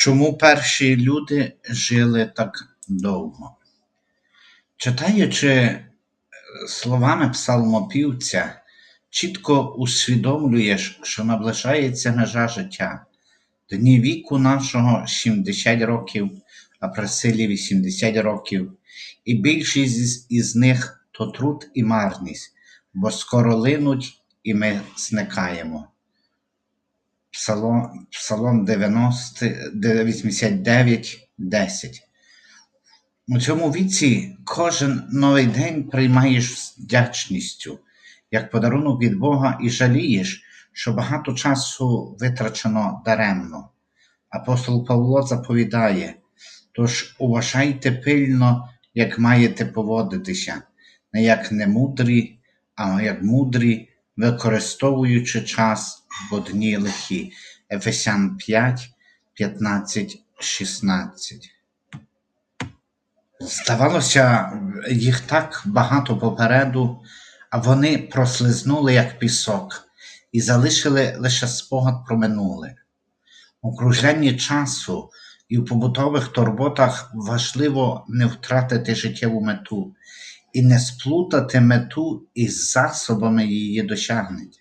Чому перші люди жили так довго? Читаючи е, словами псалмопівця, чітко усвідомлюєш, що наближається межа життя. Дні віку нашого 70 років, а при силі 80 років, і більшість із- них то труд і марність, бо скоро линуть, і ми зникаємо. Псалом, Псалом 90, 89, 10. У цьому віці кожен новий день приймаєш з вдячністю, як подарунок від Бога, і жалієш, що багато часу витрачено даремно. Апостол Павло заповідає: тож уважайте пильно, як маєте поводитися, не як немудрі, а як мудрі, використовуючи час, бо дні лихі. Ефесян 5, 15, 16. Здавалося, їх так багато попереду, а вони прослизнули, як пісок, і залишили лише спогад про минуле. У кружленні часу і в побутових турботах важливо не втратити життєву мету і не сплутати мету із засобами її досягнення.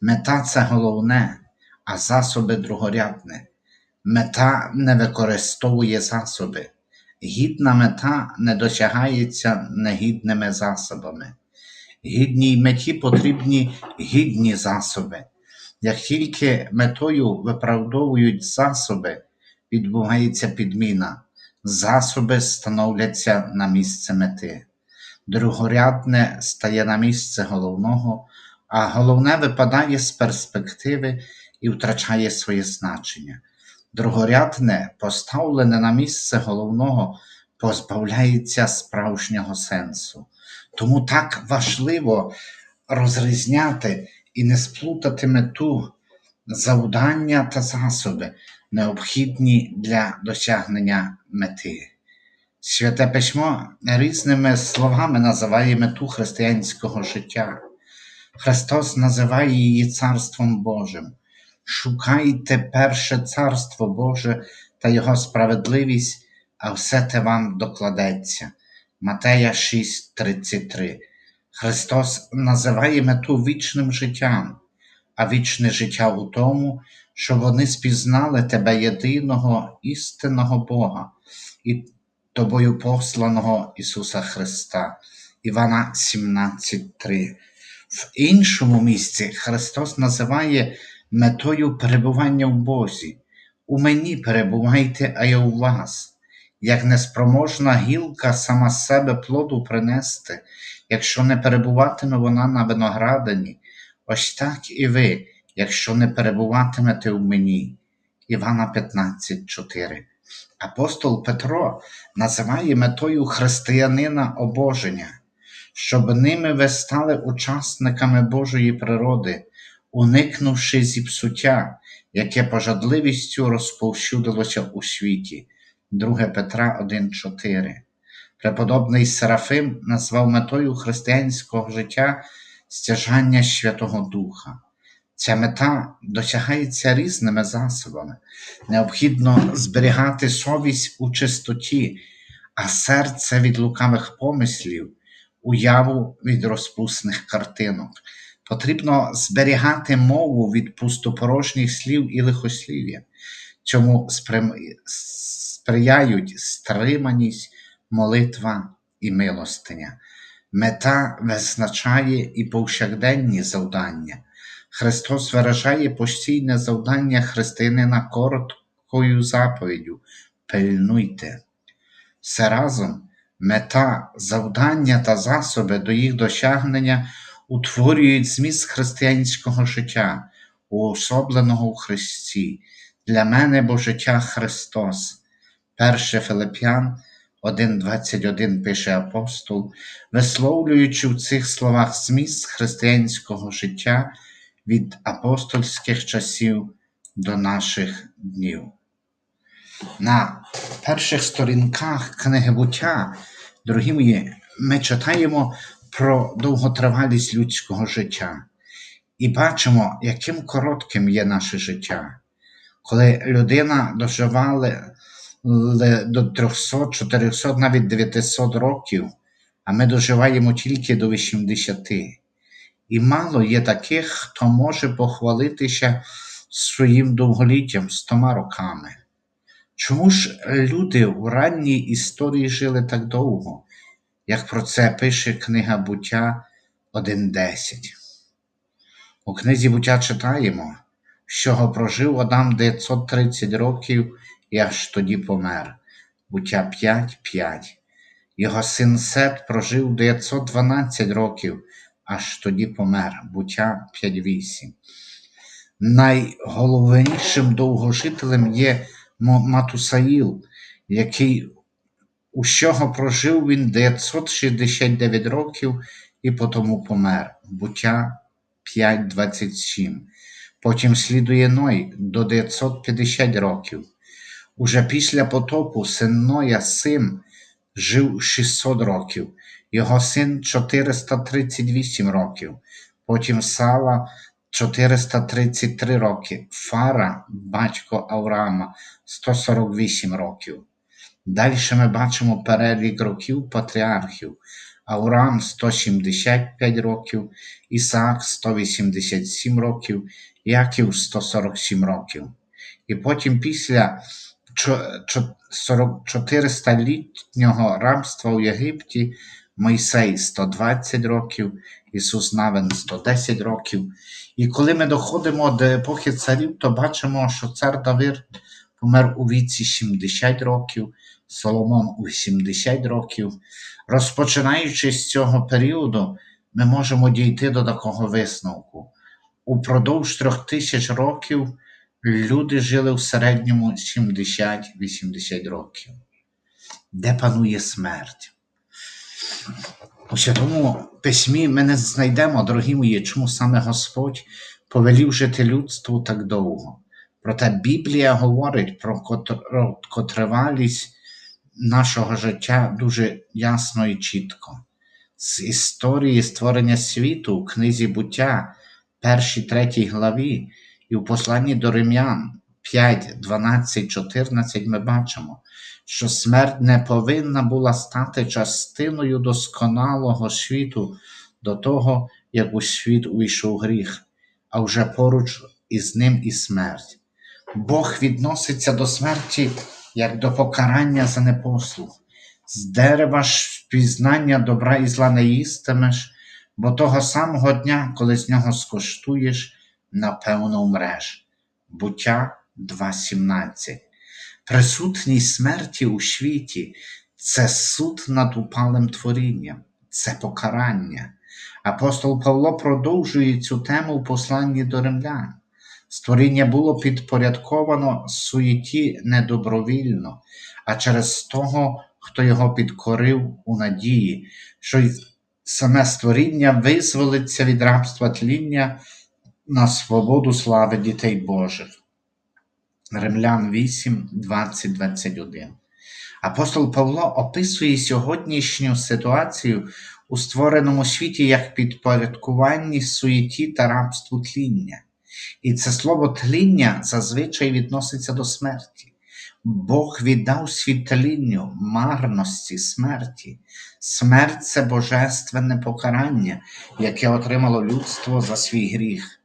Мета це головне, а засоби другорядне. Мета не використовує засоби. Гідна мета не досягається негідними засобами. Гідній меті потрібні гідні засоби. Як тільки метою виправдовують засоби, відбувається підміна, засоби становляться на місце мети. Другорядне стає на місце головного, а головне випадає з перспективи і втрачає своє значення. Другорядне, поставлене на місце головного, позбавляється справжнього сенсу. Тому так важливо розрізняти і не сплутати мету, завдання та засоби, необхідні для досягнення мети. Святе письмо різними словами називає мету християнського життя. Христос називає її Царством Божим. Шукайте перше Царство Боже та Його справедливість, а все те вам докладеться. Матея 6:33. Христос називає мету вічним життям, а вічне життя у тому, що вони спізнали тебе єдиного істинного Бога і тобою посланого Ісуса Христа. Івана 17:3. В іншому місці Христос називає метою перебування в Бозі. У мені перебувайте, а я у вас. Як неспроможна гілка сама себе плоду принести, якщо не перебуватиме вона на виноградині, ось так і ви, якщо не перебуватимете в мені. Івана 15:4. Апостол Петро називає метою християнина обоження, щоб ними ви стали учасниками Божої природи, уникнувши зіпсуття, яке пожадливістю розповсюдилося у світі. 2 Петра 1,4. Преподобний Серафим назвав метою християнського життя стяжання Святого Духа. Ця мета досягається різними засобами. Необхідно зберігати совість у чистоті, а серце від лукавих помислів, уяву від розпусних картинок. Потрібно зберігати мову від пустопорожніх слів і лихослів'я. Цьому сприяють стриманість, молитва і милостиня. Мета визначає і повсякденні завдання. Христос виражає постійне завдання християнина короткою заповіддю пильнуйте. Все разом мета, завдання та засоби до їх досягнення утворюють зміст християнського життя, уособленого у Христі. Для мене бо життя Христос. 1 Филип'ян 1.21 пише апостол, висловлюючи в цих словах зміст християнського життя від апостольських часів до наших днів. На перших сторінках книги буття, дорогі мої, ми читаємо про довготривалість людського життя і бачимо, яким коротким є наше життя. коли людина доживала до 300, 400, навіть 900 років, а ми доживаємо тільки до 80. І мало є таких, хто може похвалитися своїм довголіттям стома роками. Чому ж люди в ранній історії жили так довго, як про це пише книга буття 1.10? У книзі буття читаємо, що прожив Адам 930 років і аж тоді помер. Буття 5.5. Його син Сет прожив 912 років, аж тоді помер. Буття 5.8. Найголовнішим довгожителем є Матусаїл, який усього прожив він 969 років і потому помер. Буття 5.27. Потім слідує Ной до 950 років. Уже після потопу син Ноя Сим жив 600 років, його син 438 років, потім Сала 433 роки, Фара, батько Авраама, 148 років. Далі ми бачимо перелік років патріархів. Авраам 175 років, Ісаак 187 років, Яків 147 років. І потім після 400-літнього рабства у Єгипті Мойсей 120 років, Ісус Навин 110 років. І коли ми доходимо до епохи царів, то бачимо, що цар Давид помер у віці 70 років, Соломон у 70 років. Розпочинаючи з цього періоду, ми можемо дійти до такого висновку. Упродовж трьох тисяч років люди жили в середньому 70-80 років. Де панує смерть? У Святому Письмі ми не знайдемо, дорогі мої, чому саме Господь повелів жити людству так довго. Проте Біблія говорить про короткотривалість нашого життя дуже ясно і чітко. З історії створення світу у книзі буття, першій третій главі, і в посланні до Рим'ян 5, 12, 14 ми бачимо, що смерть не повинна була стати частиною досконалого світу до того, як у світ увійшов гріх, а вже поруч із ним і смерть. Бог відноситься до смерті як до покарання за непослух. З дерева ж пізнання добра і зла не їстимеш, бо того самого дня, коли з нього скоштуєш, напевно умреш. Буття 2.17. Присутність смерті у світі це суд над упалим творінням, це покарання. Апостол Павло продовжує цю тему в посланні до римлян. Створіння було підпорядковано суєті недобровільно, а через того, хто його підкорив у надії, що саме створіння визволиться від рабства тління на свободу слави дітей Божих. Римлян 8, 20, 21. Апостол Павло описує сьогоднішню ситуацію у створеному світі як підпорядкуванні суєті та рабству тління. І це слово тління зазвичай відноситься до смерті. Бог віддав світ тлінню, марності, смерті. Смерть це божественне покарання, яке отримало людство за свій гріх.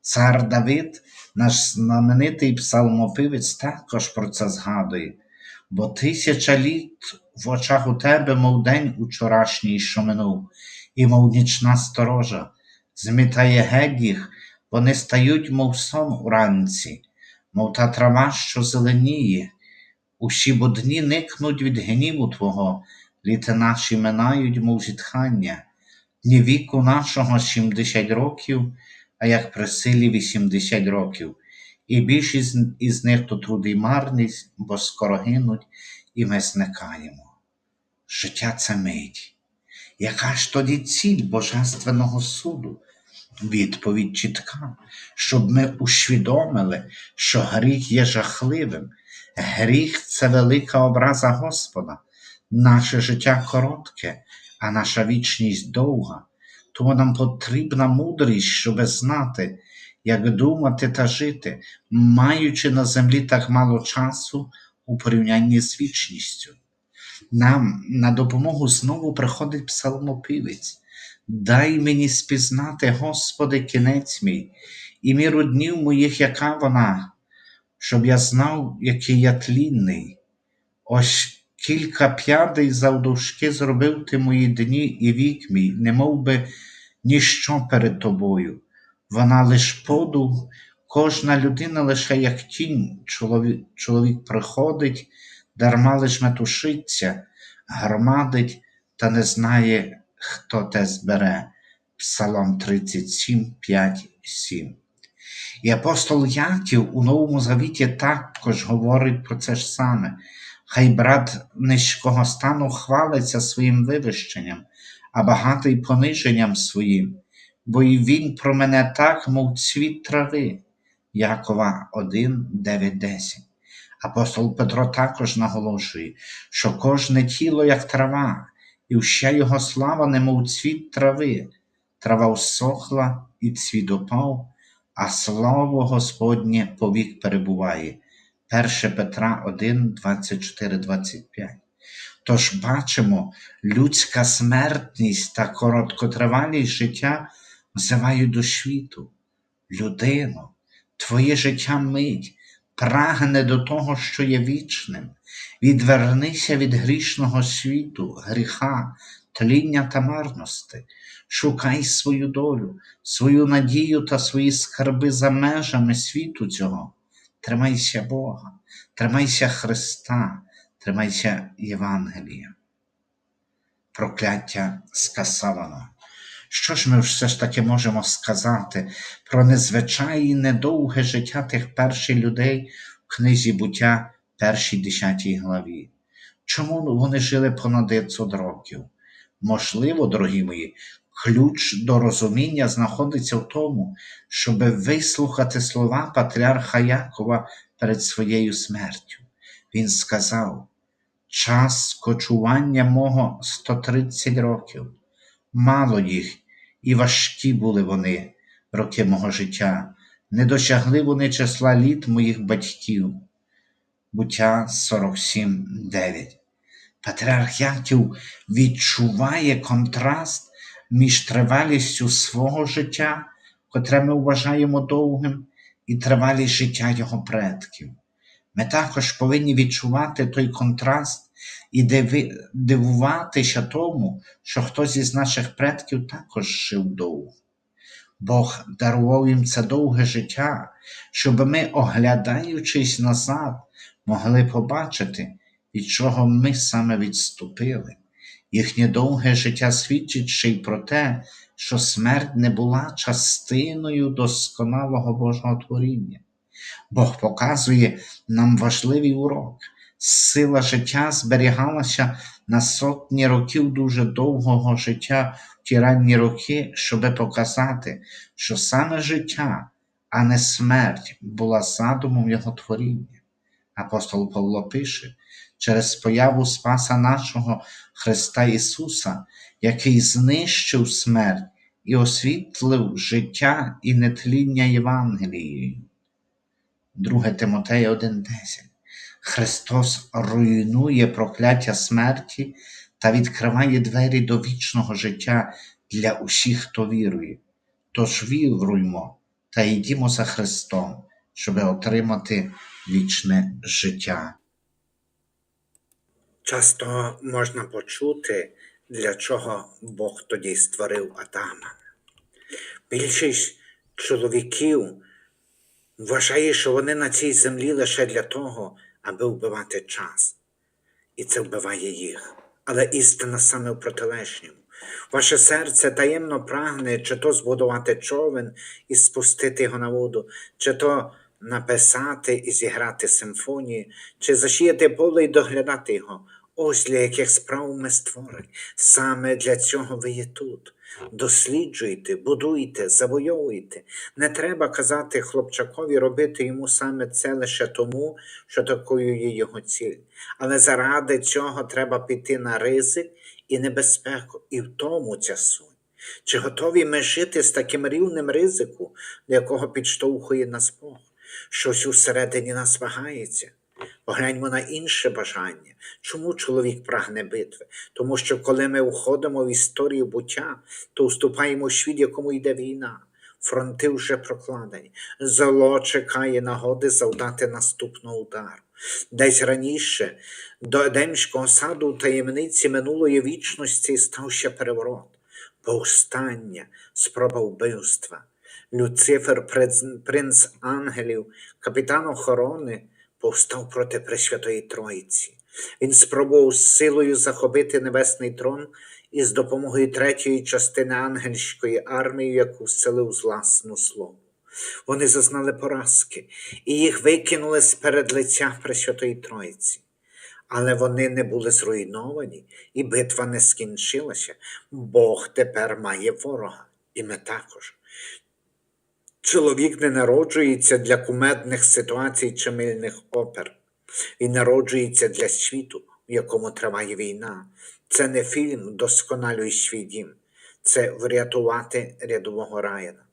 Цар Давид, наш знаменитий псалмопивець, також про це згадує, бо тисяча літ в очах у тебе, мов день учорашній, що минув, і мов нічна сторожа, змітає геть вони стають, мов сон уранці, мов та трава, що зеленіє, усі будні никнуть від гніву Твого, літа наші минають, мов зітхання, дні віку нашого сімдесят років а як при силі 80 років, і більшість із них то труди марність, бо скоро гинуть, і ми зникаємо. Життя це мить. Яка ж тоді ціль Божественного суду? Відповідь чітка, щоб ми усвідомили, що гріх є жахливим. Гріх це велика образа Господа, наше життя коротке, а наша вічність довга. Тому нам потрібна мудрість, щоб знати, як думати та жити, маючи на землі так мало часу у порівнянні з вічністю. Нам на допомогу знову приходить псалмопівець. Дай мені спізнати, Господи, кінець мій, і міру днів моїх, яка вона, щоб я знав, який я тлінний. Ось кілька п'ядей завдовжки зробив ти мої дні і вік мій, не мов ніщо перед тобою. Вона лиш подув, кожна людина лише як тінь, чоловік, чоловік приходить, дарма лиш метушиться, громадить та не знає, хто те збере. Псалом 37, 5, 7. І апостол Яків у Новому Завіті також говорить про це ж саме. Хай брат низького стану хвалиться своїм вивищенням, а багатий пониженням своїм, бо і він про мене так, мов цвіт трави. Якова 1, 9, 10. Апостол Петро також наголошує, що кожне тіло як трава, і вся його слава, немов цвіт трави. Трава всохла і цвіт опав, а слово Господнє повік перебуває. 1 Петра 1, 24, 25. Тож бачимо, людська смертність та короткотривалість життя взивають до світу. Людино, твоє життя мить, прагне до того, що є вічним. Відвернися від грішного світу, гріха, тління та марності. Шукай свою долю, свою надію та свої скарби за межами світу цього. Тримайся Бога, тримайся Христа, тримайся Євангелія. Прокляття скасовано. Що ж ми все ж таки можемо сказати про незвичайне довге життя тих перших людей в книзі буття, першій десятій главі? Чому вони жили понад 900 років? Можливо, дорогі мої, ключ до розуміння знаходиться в тому, щоб вислухати слова патріарха Якова перед своєю смертю. Він сказав: час кочування мого 130 років, мало їх, і важкі були вони, роки мого життя, не досягли вони числа літ моїх батьків. Буття 47.9. Патріарх Яків відчуває контраст між тривалістю свого життя, котре ми вважаємо довгим, і тривалість життя його предків. Ми також повинні відчувати той контраст і дивуватися тому, що хтось із наших предків також жив довго. Бог дарував їм це довге життя, щоб ми, оглядаючись назад, могли побачити, від чого ми саме відступили. Їхнє довге життя свідчить ще й про те, що смерть не була частиною досконалого Божого творіння. Бог показує нам важливий урок. Сила життя зберігалася на сотні років дуже довгого життя в ті ранні роки, щоби показати, що саме життя, а не смерть була задумом Його творіння. Апостол Павло пише, через появу Спаса нашого Христа Ісуса, який знищив смерть і освітлив життя і нетління Євангелією. 2 Тимотея 1.10. Христос руйнує прокляття смерті та відкриває двері до вічного життя для усіх, хто вірує. Тож віруймо та йдімо за Христом, щоб отримати вічне життя. Часто можна почути, для чого Бог тоді створив Адама. Більшість чоловіків вважає, що вони на цій землі лише для того, аби вбивати час. І це вбиває їх. Але істина саме в протилежньому. Ваше серце таємно прагне чи то збудувати човен і спустити його на воду, чи то написати і зіграти симфонію, чи засіяти поле і доглядати його. Ось для яких справ ми створені. Саме для цього ви є тут. Досліджуйте, будуйте, завойовуйте. Не треба казати хлопчакові робити йому саме це лише тому, що такою є його ціль. Але заради цього треба піти на ризик і небезпеку, і в тому ця суть. Чи готові ми жити з таким рівнем ризику, до якого підштовхує нас Бог? Щось усередині нас вагається. Погляньмо на інше бажання. Чому чоловік прагне битви? Тому що коли ми входимо в історію буття, то вступаємо в світ, якому йде війна. Фронти вже прокладені. Зло чекає нагоди завдати наступного удару. Десь раніше до Едемського саду таємниці минулої вічності стався переворот, повстання, спроба вбивства. Люцифер, принц ангелів, капітан охорони, повстав проти Пресвятої Троїці. Він спробував з силою захопити небесний трон і з допомогою третьої частини ангельської армії, яку вселив з власну слово. Вони зазнали поразки, і їх викинули з перед лиця Пресвятої Троїці. Але вони не були зруйновані, і битва не скінчилася. Бог тепер має ворога, і ми також. Чоловік не народжується для кумедних ситуацій чи мильних опер. Він народжується для світу, в якому триває війна. Це не фільм Досконалюй свій дім, це врятувати рядового Райана.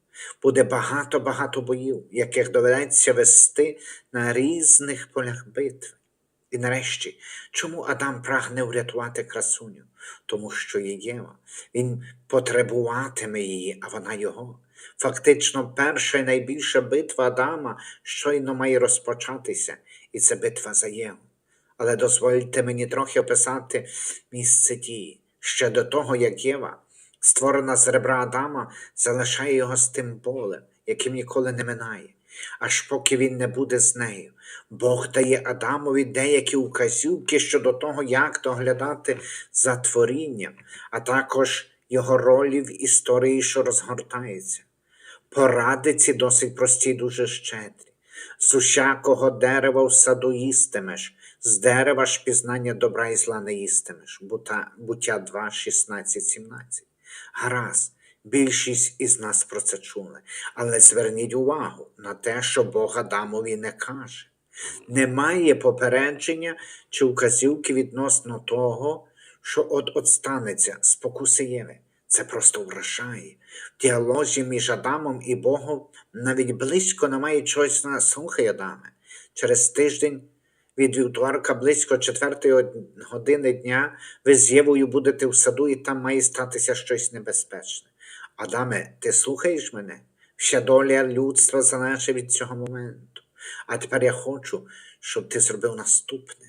Буде багато-багато боїв, яких доведеться вести на різних полях битви. І нарешті, чому Адам прагне врятувати красуню? Тому що є Єва. Він потребуватиме її, а вона його. Фактично, перша і найбільша битва Адама щойно має розпочатися, і це битва за Єву. Але дозвольте мені трохи описати місце дії. Ще до того, як Єва, створена з ребра Адама, залишає його з тим болем, яким ніколи не минає, аж поки він не буде з нею. Бог дає Адамові деякі указівки щодо того, як доглядати за творінням, а також його ролі в історії, що розгортається. Поради ці досить прості дуже щедрі. З усякого дерева в саду їстимеш, з дерева ж пізнання добра і зла не їстимеш. Бута, буття 2, 16, 17. Гаразд, більшість із нас про це чули, але зверніть увагу на те, що Бог Адамові не каже. Немає попередження чи указівки відносно того, що от от станеться спокуси Єви. Це просто вражає. В діалозі між Адамом і Богом навіть близько немає чогось на слухай Адаме. Через тиждень від вівторка близько четвертої од- години дня ви з Євою будете в саду, і там має статися щось небезпечне. Адаме, ти слухаєш мене? Вся доля людства залежить від цього моменту. А тепер я хочу, щоб ти зробив наступне.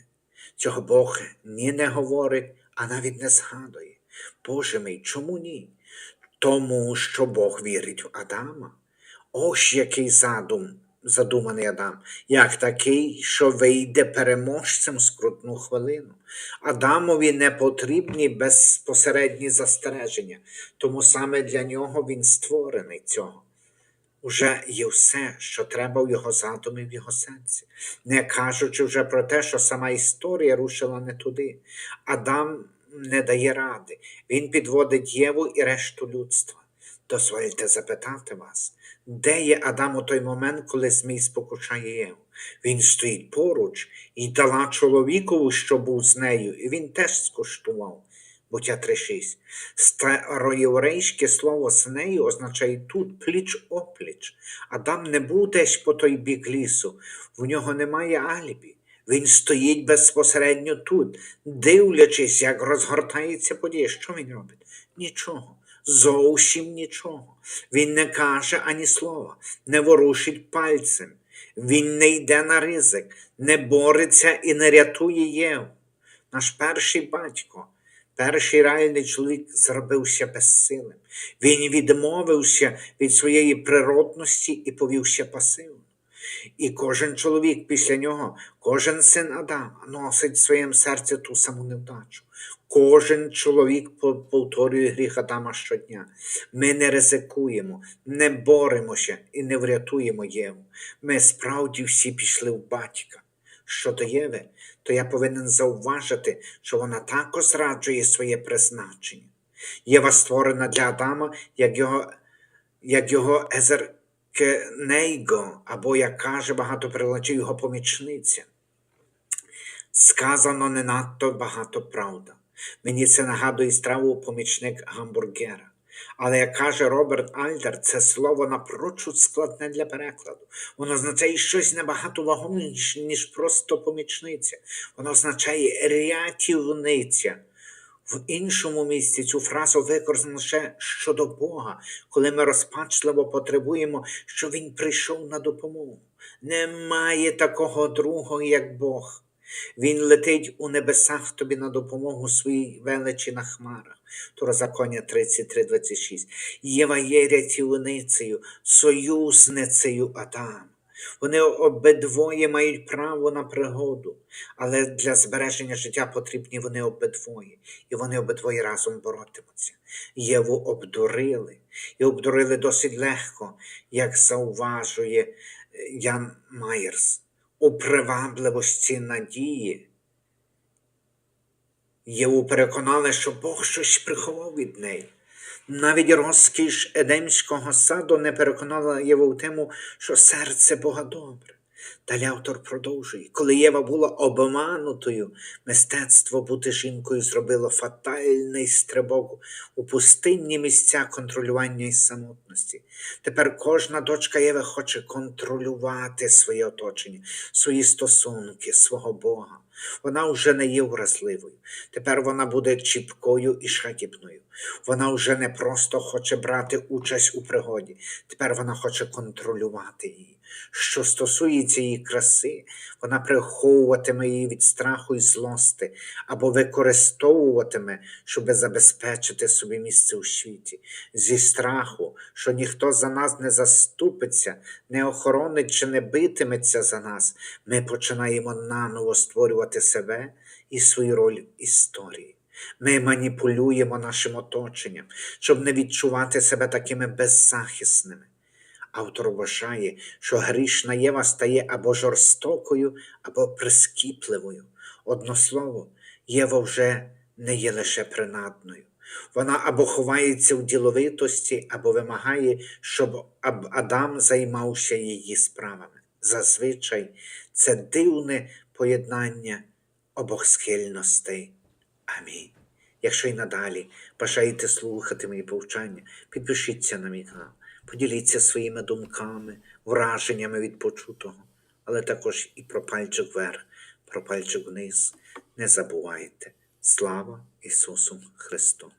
Цього Бог ні не говорить, а навіть не згадує. Боже мій, чому ні? Тому що Бог вірить в Адама. Ось який задум, задуманий Адам, як такий, що вийде переможцем в скрутну хвилину. Адамові не потрібні безпосередні застереження, тому саме для нього він створений цього. Уже є все, що треба в його задумі, в його серці, не кажучи вже про те, що сама історія рушила не туди. Адам не дає ради, він підводить Єву і решту людства. Дозвольте запитати вас, де є Адам у той момент, коли Змій спокушає Єву? Він стоїть поруч і дала чоловікові, що був з нею, і він теж скуштував. Буття 3.6. Староєврейське слово з нею означає тут пліч опліч. Адам не був десь по той бік лісу, в нього немає алібі. Він стоїть безпосередньо тут, дивлячись, як розгортається подія. Що він робить? Нічого. Зовсім нічого. Він не каже ані слова, не ворушить пальцем. Він не йде на ризик, не бореться і не рятує Єву. Наш перший батько, перший реальний чоловік зробився безсилим. Він відмовився від своєї природності і повівся пасивно. І кожен чоловік після нього, кожен син Адама носить в своєму серці ту саму невдачу. Кожен чоловік повторює гріх Адама щодня. Ми не ризикуємо, не боремося і не врятуємо Єву. Ми справді всі пішли в батька. Щодо Єви, то я повинен зауважити, що вона також зраджує своє призначення. Єва створена для Адама, як його, як його езеркенейго, або, як каже багато перекладачів, його помічниця. Сказано не надто багато правда. Мені це нагадує страву помічник гамбургера. Але як каже Роберт Альдер, це слово напрочуд складне для перекладу. Воно означає щось набагато вагоміше, ніж просто помічниця. Воно означає рятівниця. В іншому місці цю фразу використано ще щодо Бога, коли ми розпачливо потребуємо, щоб Він прийшов на допомогу. Немає такого другого, як Бог. Він летить у небесах тобі на допомогу своїй величі на хмарах. Второзаконня 33.26. Єва є рятівницею, союзницею Адама. Вони обидвоє мають право на пригоду, але для збереження життя потрібні вони обидвоє, і вони обидвоє разом боротимуться. Єву обдурили, і обдурили досить легко, як зауважує е, Ян Майерс, у привабливості надії. Єву переконали, що Бог щось приховав від неї. Навіть розкіш Едемського саду не переконала Єву в тему, що серце Бога добре. Далі автор продовжує, коли Єва була обманутою, мистецтво бути жінкою зробило фатальний стрибок у пустинні місця контролювання і самотності. Тепер кожна дочка Єви хоче контролювати своє оточення, свої стосунки, свого Бога. Вона вже не є вразливою. Тепер вона буде чіпкою і шатібною. Вона вже не просто хоче брати участь у пригоді, тепер вона хоче контролювати її. Що стосується її краси, вона приховуватиме її від страху і злости або використовуватиме, щоб забезпечити собі місце у світі. Зі страху, що ніхто за нас не заступиться, не охоронить чи не битиметься за нас, ми починаємо наново створювати себе і свою роль в історії. Ми маніпулюємо нашим оточенням, щоб не відчувати себе такими беззахисними. Автор вважає, що грішна Єва стає або жорстокою, або прискіпливою. Одно слово, Єва вже не є лише принадною. Вона або ховається в діловитості, або вимагає, щоб Адам займався її справами. Зазвичай це дивне поєднання обох схильностей. Амінь. Якщо й надалі бажаєте слухати мої повчання, підпишіться на мій канал, поділіться своїми думками, враженнями від почутого, але також і про пальчик вверх, про пальчик вниз. Не забувайте. Слава Ісусу Христу!